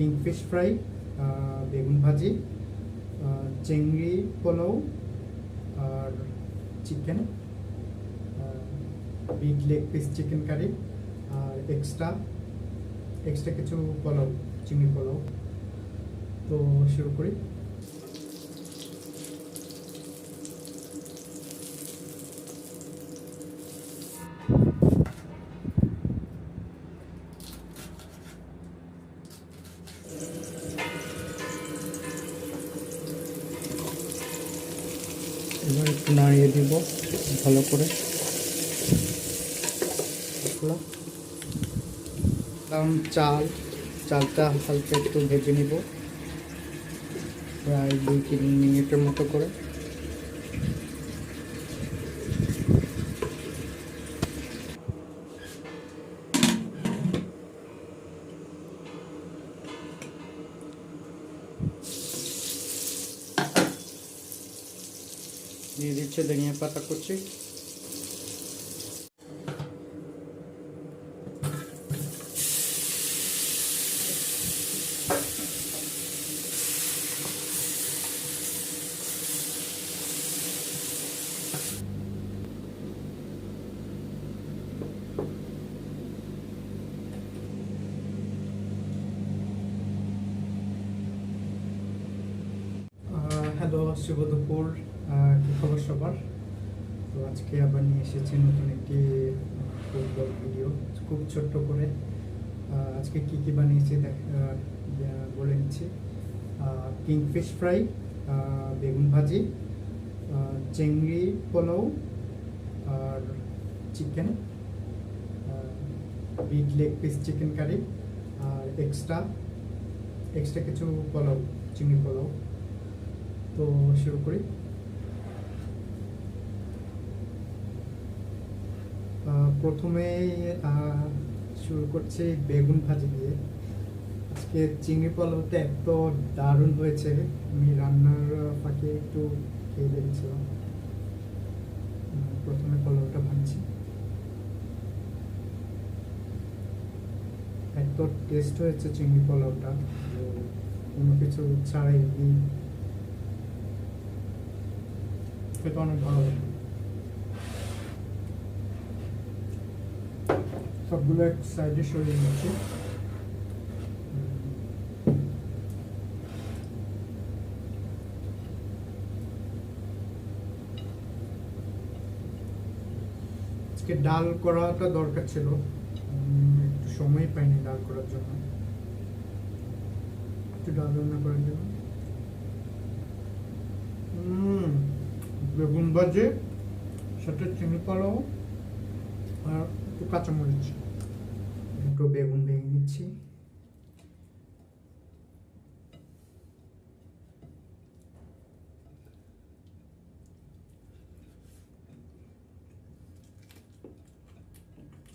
Kingfish fry বেগুন ভাজি চিংড়ি, পোলাও আর chicken big leg piece chicken curry আর এক্সট্রা এক্সট্রা কিছু পোলাও, চিংড়ি পোলাও। তো শুরু করি। ভালো করে। কারণ চাল, চালটা হালকা একটু ভেজে নিব প্রায় দুই তিন মিনিটের মতো করে দিয়ে দিচ্ছে ধনিয়া পাতা কুচি হ্যালো শুভ দুপুর আহ, কি খবর সবার। তো আজকে আবার নিয়ে এসেছি নতুন একটি ফুটবল ভিডিও। খুব ছোট্ট করে। আজকে কি কি বানিয়েছি বলে নিচ্ছি। কিংফিশ ফ্রাই বেগুন ভাজি চিংড়ি, পোলাও আর chicken. Big leg piece chicken curry আর এক্সট্রা এক্সট্রা কিছু পোলাও, চিংড়ি পোলাও। তো শুরু করি। আহ, প্রথমে শুরু করছি বেগুন ভাজি দিয়ে। আজকে চিংড়ি পোলাওটা এত দারুণ হয়েছে আমি রান্নার ফাঁকে একটু খেয়ে দেখছিলাম। প্রথমে পোলাওটা ভাজছি। এত টেস্ট হয়েছে চিংড়ি পোলাওটা কোনো কিছু ছাড়াই খেতে অনেক ভালো লাগে। সবগুলো এক সাইডে সরিয়ে নিচ্ছি। আজকে ডাল করাটা দরকার ছিল। একটু সময় পাইনি ডাল করার জন্য। একটু ডাল রান্না করার জন্য। বেগুন ভাজে, সাথে চিনি পোলাও, আর একটু কাঁচামরিচ। একটু বেগুন ভেঙে নিচ্ছি।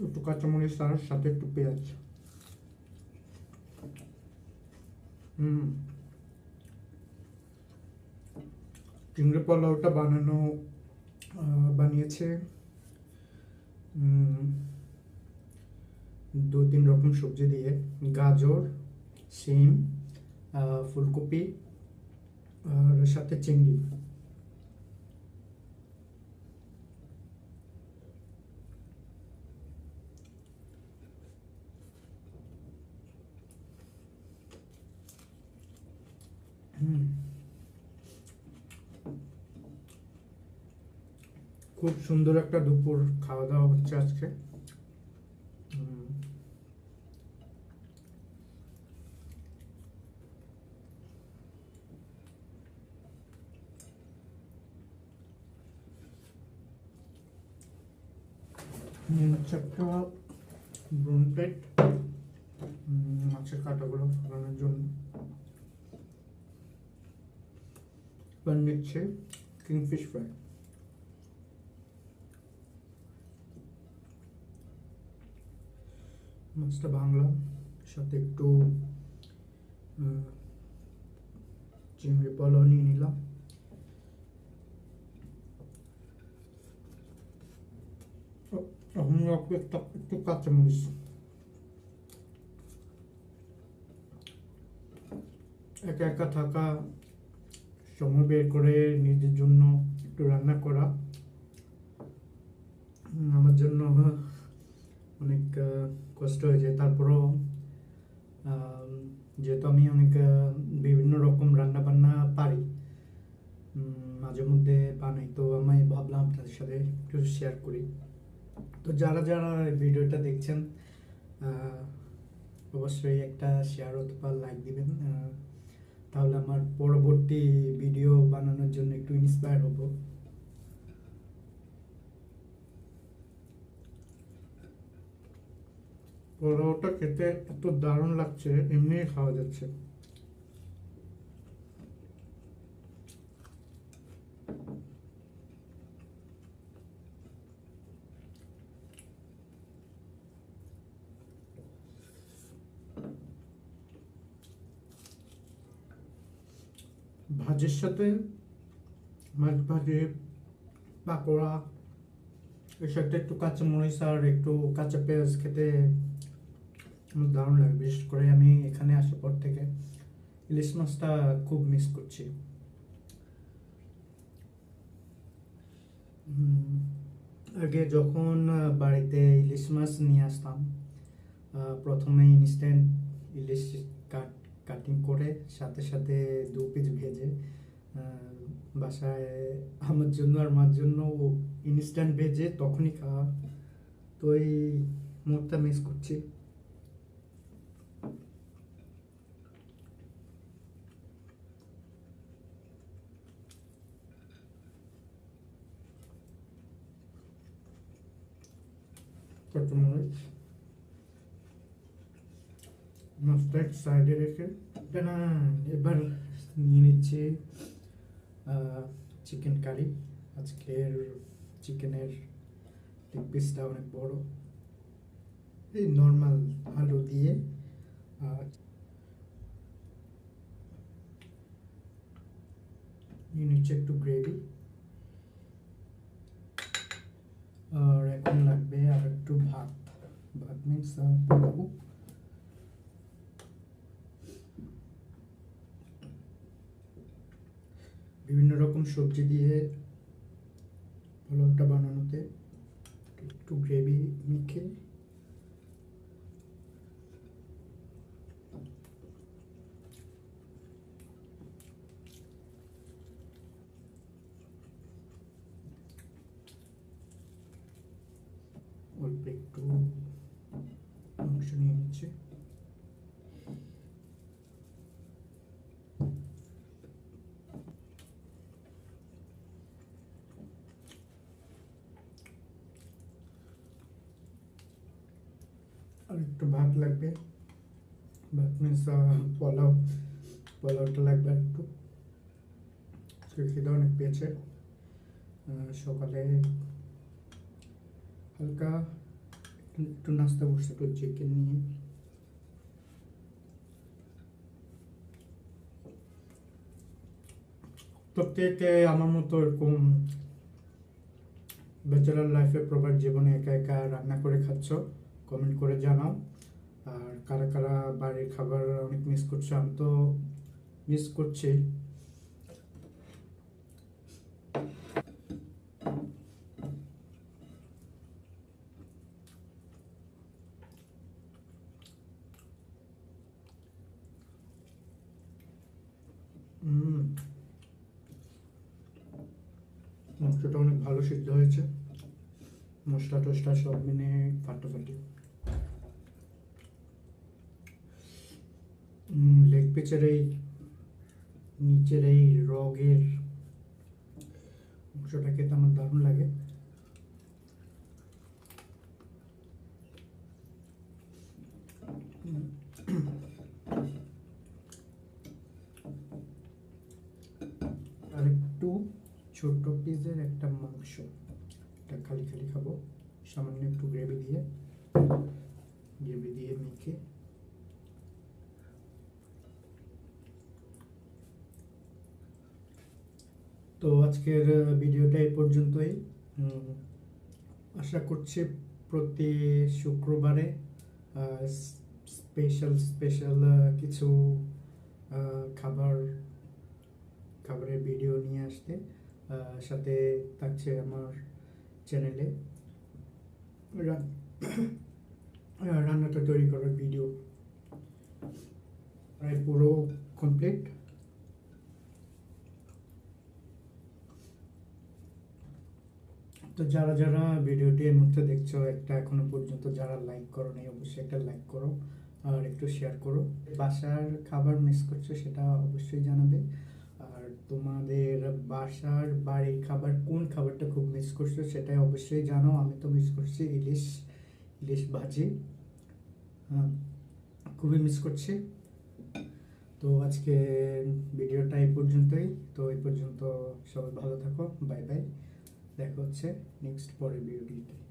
একটু কাঁচামরিচ আর সাথে একটু পেঁয়াজ। হুম। চিংড়ি পোলাওটা বানানো বানিয়েছে। উম, দু তিন রকম সবজি দিয়ে গাজর আহ, ফুলকপি আর সাথে চিংড়ি। খুব সুন্দর একটা দুপুর খাওয়া দাওয়া হচ্ছে আজকে। একটা ব্রুন প্লেট মাছের কাঁটাগুলো ফোটানোর জন্য। এবার নিচ্ছে কিংফিশ ফ্রাই মাছটা ভাঙলাম, সাথে একটু চিংড়ি পোলাও নিয়ে নিলাম। রাখব একটা একটু কাঁচামরিচ একা একা থাকা সময় বের করে নিজের জন্য একটু রান্না করা আমার জন্য অনেক কষ্ট হয়ে যায় তারপরও যেহেতু আমি অনেক বিভিন্ন রকম রান্না বান্না পারি মাঝে মধ্যে বানাই, তো আমি ভাবলাম আপনাদের সাথে একটু শেয়ার করি। তো যারা যারা ভিডিওটা দেখছেন অবশ্যই একটা শেয়ার অথবা লাইক দিবেন তাহলে আমার পরবর্তী ভিডিও বানানোর জন্য একটু ইন্সপায়ার হব। পোলাওটা খেতে এত দারুণ লাগছে এমনি খাওয়া যাচ্ছে। ভাজির সাথে, মাছ ভাজি, পাকোড়া, এর সাথে একটু কাঁচা মরিচ আর একটু কাঁচা পেঁয়াজ খেতে আমার দারুণ লাগে, বিশেষ করে আমি এখানে আসার পর থেকে ইলিশ মাছটা খুব মিস করছি। আগে যখন বাড়িতে ইলিশ মাছ নিয়ে আসতাম প্রথমে ইনস্ট্যান্ট ইলিশ সাথে সাথে দু পিস ভেজে বাসায় আমার জন্য আর মার জন্য ইনস্ট্যান্ট ভেজে তখনই খাওয়া। তো এই মুহূর্তে মিস করছি। মাছটা এক সাইডে রেখে না এবার নিয়ে নিচ্ছি চিকেন কারি আজকের চিকেনের লেগ পিসটা অনেক বড় এই নর্মাল আলু দিয়ে নিয়ে নিচ্ছে একটু গ্রেভি আর এখন লাগবে আর একটু ভাত ভাত মিন্স পোলাও বিভিন্ন রকম সবজি দিয়ে পোলাওটা বানানোতে একটু গ্রেভি মেখে অল্প একটু মাংস নিয়ে নিচ্ছে। আর একটু ভাত লাগবে। ভাত মিন্স পোলাও, পোলাওটা লাগবে একটু। আজকে খিদে অনেক পেয়েছে। সকালে হালকা একটু নাস্তা বসে একটু চিকেন নিয়ে। প্রত্যেকে আমার মতো এরকম ব্যাচেলার লাইফে প্রবার জীবনে একা একা রান্না করে খাচ্ছ? কমেন্ট করে জানাও। আর কারা কারা বাড়ির খাবার অনেক মিস করছ, আমি তো মিস করছি। মাংসটা অনেক ভালো সিদ্ধ হয়েছে। মশলা টসলা সব মিলে ফাটাফাটি। লেগ পিচের এই নিচের এই রগের অংশটা খেতে আমার দারুণ লাগে। আর একটু ছোট পিসের একটা মাংস, এটা খালি খালি খাব। সামান্য একটু গ্রেভি দিয়ে গ্রেভি দিয়ে মেখে তো আজকের ভিডিওটা এই পর্যন্তই। আশা করছি প্রতি শুক্রবারে স্পেশাল স্পেশাল কিছু খাবার, খাবারের ভিডিও নিয়ে আসতে। সাথে থাকছে আমার চ্যানেলে রান্নাটা তৈরি করার ভিডিও প্রায় পুরো কমপ্লিট তো যারা যারা ভিডিওটি এই মুহূর্তে দেখছ, একটা এখনও পর্যন্ত যারা লাইক করো নাই অবশ্যই একটা লাইক করো আর একটু শেয়ার করো। বাসার খাবার মিস করছ সেটা অবশ্যই জানাবে। আর তোমাদের বাসার বাড়ির খাবার, কোন খাবারটা খুব মিস করছ সেটা অবশ্যই জানো আমি তো মিস করছি ইলিশ ইলিশ ভাজি। হ্যাঁ খুবই মিস করছি। তো আজকে ভিডিওটা এই পর্যন্তই। তো এই পর্যন্ত সবাই ভালো থাকো। বাই বাই দেখা হচ্ছে নেক্সট পরের ভিডিওটিতে